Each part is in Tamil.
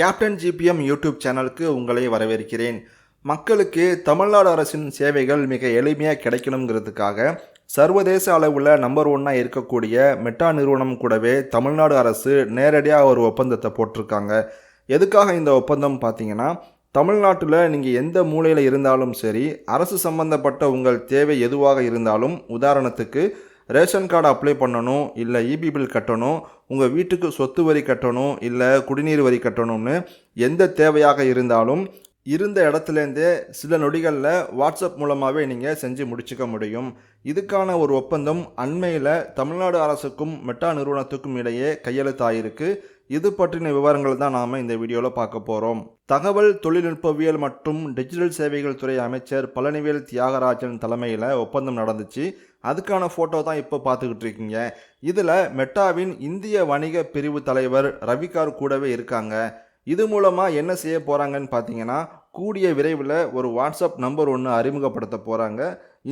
கேப்டன் ஜிபிஎம் யூடியூப் சேனலுக்கு உங்களை வரவேற்கிறேன். மக்களுக்கு தமிழ்நாடு அரசின் சேவைகள் மிக எளிமையாக கிடைக்கணுங்கிறதுக்காக சர்வதேச அளவில் நம்பர் ஒன்னாக இருக்கக்கூடிய மெட்டா நிறுவனம் கூடவே தமிழ்நாடு அரசு நேரடியாக ஒரு ஒப்பந்தத்தை போட்டிருக்காங்க. எதுக்காக இந்த ஒப்பந்தம் பார்த்தீங்கன்னா தமிழ்நாட்டில் நீங்கள் எந்த மூலையில் இருந்தாலும் சரி அரசு சம்பந்தப்பட்ட உங்கள் தேவை எதுவாக இருந்தாலும் உதாரணத்துக்கு ரேஷன் கார்டு அப்ளை பண்ணணும் இல்லை இபி பில் கட்டணும் உங்கள் வீட்டுக்கு சொத்து வரி கட்டணும் இல்லை குடிநீர் வரி கட்டணும்னு எந்த தேவையாக இருந்தாலும் இருந்த இடத்துலேருந்தே சில நொடிகளில் வாட்ஸ்அப் மூலமாகவே நீங்கள் செஞ்சு முடிச்சுக்க முடியும். இதுக்கான ஒரு ஒப்பந்தம் அண்மையில் தமிழ்நாடு அரசுக்கும் மெட்டா நிறுவனத்துக்கும் இடையே கையெழுத்தாயிருக்கு. இது பற்றின விவரங்கள் தான் நாம் இந்த வீடியோவில் பார்க்க போகிறோம் தகவல் தொழில்நுட்பவியல் மற்றும் டிஜிட்டல் சேவைகள் துறை அமைச்சர் பழனிவேல் தியாகராஜன் தலைமையில் ஒப்பந்தம் நடந்துச்சு. அதுக்கான ஃபோட்டோ தான் இப்போ பார்த்துக்கிட்டு இருக்கீங்க. இதில் மெட்டாவின் இந்திய வணிக பிரிவு தலைவர் ரவிகார் கூடவே இருக்காங்க. இது மூலமாக என்ன செய்ய போகிறாங்கன்னு பார்த்தீங்கன்னா கூடிய விரைவில் ஒரு வாட்ஸ்அப் நம்பர் ஒன்று அறிமுகப்படுத்த போகிறாங்க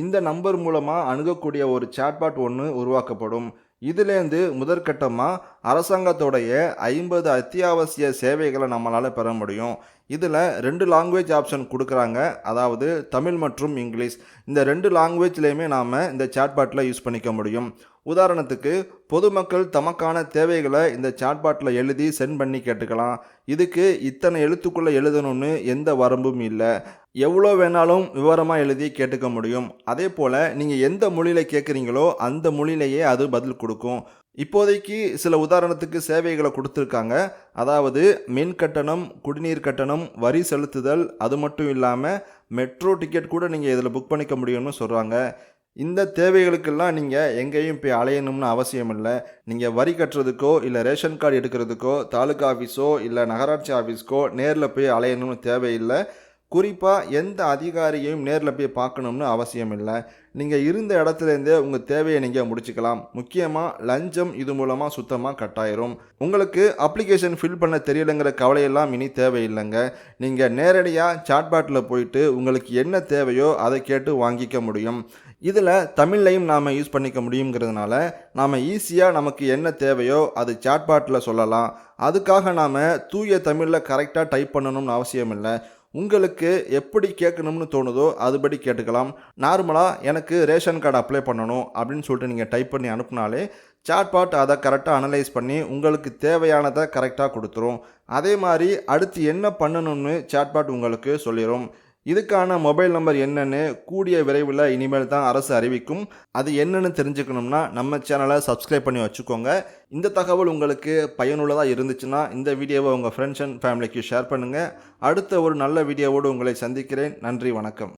இந்த நம்பர் மூலமாக அணுகக்கூடிய ஒரு சாட்பாட் ஒன்று உருவாக்கப்படும். இதுலேருந்து முதற்கட்டமாக அரசாங்கத்தோடைய ஐம்பது அத்தியாவசிய சேவைகளை நம்மளால் பெற முடியும். இதில் ரெண்டு லாங்குவேஜ் ஆப்ஷன் கொடுக்குறாங்க. அதாவது தமிழ் மற்றும் இங்கிலீஷ். இந்த ரெண்டு லாங்குவேஜ்லேயுமே நாம் இந்த சாட்பாட்டில் யூஸ் பண்ணிக்க முடியும். உதாரணத்துக்கு பொதுமக்கள் தமக்கான தேவைகளை இந்த சாட்பாட்டில் எழுதி சென்ட் பண்ணி கேட்டுக்கலாம். இதுக்கு இத்தனை எழுத்துக்குள்ளே எழுதணும்னு எந்த வரம்பும் இல்லை. எவ்வளோ வேணாலும் விவரமாக எழுதி கேட்டுக்க முடியும். அதே போல் நீங்கள் எந்த மொழியில் கேட்குறீங்களோ அந்த மொழியிலேயே அது பதில் கொடுக்கும். இப்போதைக்கு சில உதாரணத்துக்கு சேவைகளை கொடுத்துருக்காங்க. அதாவது மின் கட்டணம் குடிநீர் கட்டணம் வரி செலுத்துதல் அது மட்டும் இல்லாமல் மெட்ரோ டிக்கெட் கூட நீங்கள் இதில் புக் பண்ணிக்க முடியும்னு சொல்கிறாங்க இந்த தேவைகளுக்கெல்லாம் நீங்கள் எங்கேயும் போய் அலையணும்னு அவசியம் இல்லை. நீங்கள் வரி கட்டுறதுக்கோ இல்லை ரேஷன் கார்டு எடுக்கிறதுக்கோ தாலுகா ஆஃபீஸோ இல்லை நகராட்சி ஆஃபீஸ்க்கோ நேரில் போய் அலையணும்னு தேவையில்லை. குறிப்பாக எந்த அதிகாரியையும் நேரில் போய் பார்க்கணும்னு அவசியம் இல்லை நீங்கள் இருந்த இடத்துலேருந்தே உங்கள் தேவையை நீங்கள் முடிச்சுக்கலாம். முக்கியமாக லஞ்சம் இது மூலமாக சுத்தமாக கட்டாயிரும். உங்களுக்கு அப்ளிகேஷன் ஃபில் பண்ண தெரியலைங்கிற கவலையெல்லாம் இனி தேவையில்லைங்க. நீங்கள் நேரடியாக சாட்பாட்டில் போயிட்டு உங்களுக்கு என்ன தேவையோ அதை கேட்டு வாங்கிக்க முடியும். இதில் தமிழ்லையும் நாம் யூஸ் பண்ணிக்க முடியுங்கிறதுனால நாம் ஈஸியாக நமக்கு என்ன தேவையோ அது சாட்பாட்டில் சொல்லலாம். அதுக்காக நாம் தூய தமிழில் கரெக்டாக டைப் பண்ணணும்னு அவசியம் இல்லை உங்களுக்கு எப்படி கேட்கணும்னு தோணுதோ அதுபடி கேட்டுக்கலாம். நார்மலாக எனக்கு ரேஷன் கார்டு அப்ளை பண்ணணும் அப்படின்னு சொல்லிட்டு நீங்கள் டைப் பண்ணி அனுப்புனாலே சாட்பாட் அதை கரெக்டாக அனலைஸ் பண்ணி உங்களுக்கு தேவையானதை கரெக்டாக கொடுத்துரும். அதே மாதிரி அடுத்து என்ன பண்ணணும்னு சாட்பாட் உங்களுக்கு சொல்லிடும் இதுக்கான மொபைல் நம்பர் என்னன்னு கூடிய விரைவில் இனிமேல் தான் அரசு அறிவிக்கும். அது என்னன்னு தெரிஞ்சுக்கணும்னா நம்ம சேனலை சப்ஸ்கிரைப் பண்ணி வச்சுக்கோங்க. இந்த தகவல் உங்களுக்கு பயனுள்ளதாக இருந்துச்சுன்னா இந்த வீடியோவை உங்கள் ஃப்ரெண்ட்ஸ் அண்ட் ஃபேமிலிக்கு ஷேர் பண்ணுங்கள் அடுத்த ஒரு நல்ல வீடியோவோடு உங்களை சந்திக்கிறேன். நன்றி வணக்கம்.